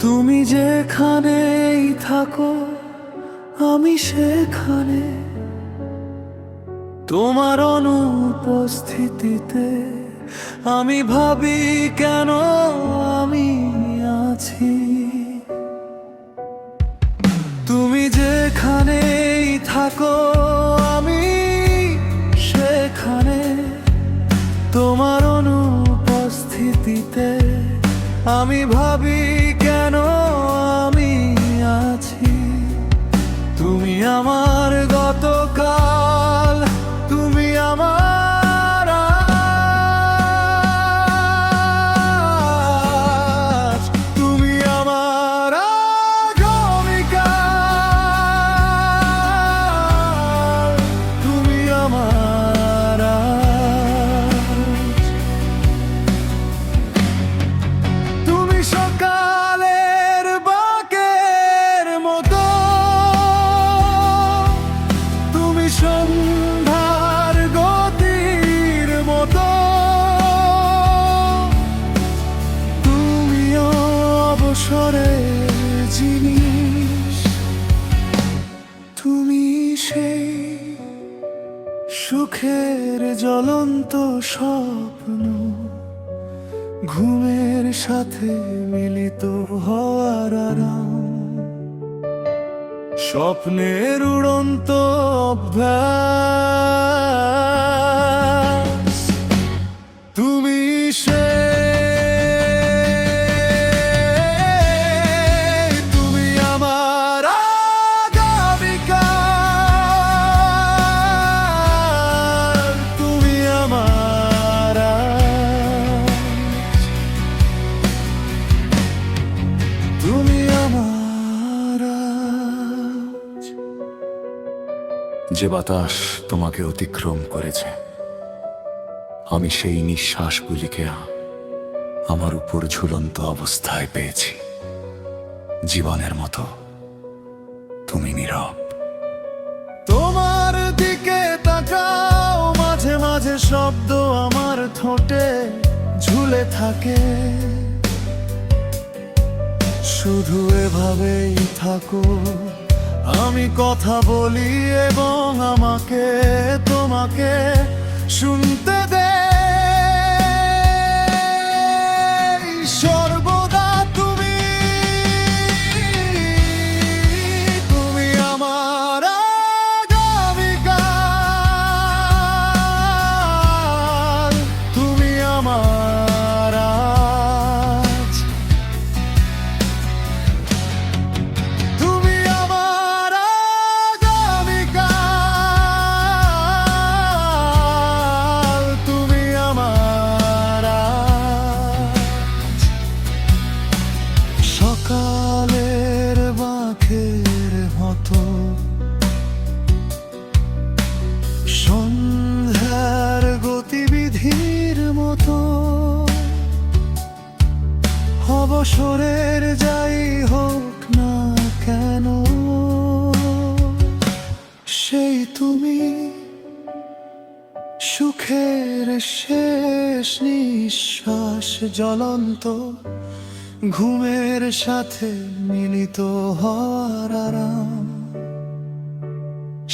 তুমি যেখানেই থাকো, আমি সেখানে। তোমার অনুপস্থিতিতে আমি ভাবি কেন আমি আছি। তুমি যেখানেই থাকো, আমি সেখানে। তোমার অনুপস্থিতিতে আমি ভাবি আমি আছি? তুমি আমার সেই সুখের জ্বলন্ত স্বপ্ন ঘুমের সাথে মিলিত হওয়ার আরাম। স্বপ্নের উড়ন্ত অভ্যাস যে বাতাস তোমাকে অতিক্রম করেছে, আমি সেই নিঃশ্বাসগুলিকে আমার উপর ঝুলন্ত অবস্থায় পেয়েছি। জীবনের মতো তুমি নীরব। তোমার দিকে তাকাও, মাঝে মাঝে শব্দ আমার ঠোঁটে ঝুলে থাকে। শুধু এভাবেই থাকো। আমি কথা বলি এবং আমাকে তোমাকে শুনতে দে। অবসরের যাই হোক না কেন, সেই তুমি সুখের শেষ নিঃশ্বাস জ্বলন্ত, ঘুমের সাথে মিলিত হওয়ার আরাম।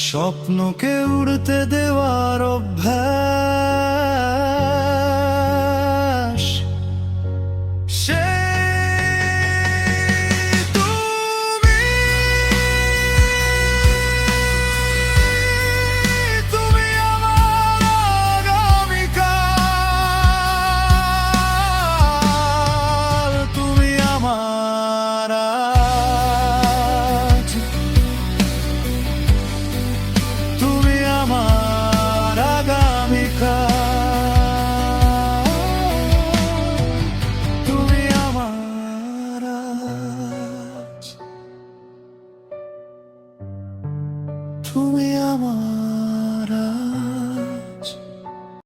স্বপ্নকে উড়তে দেওয়ার অভ্যাস তুমি আমার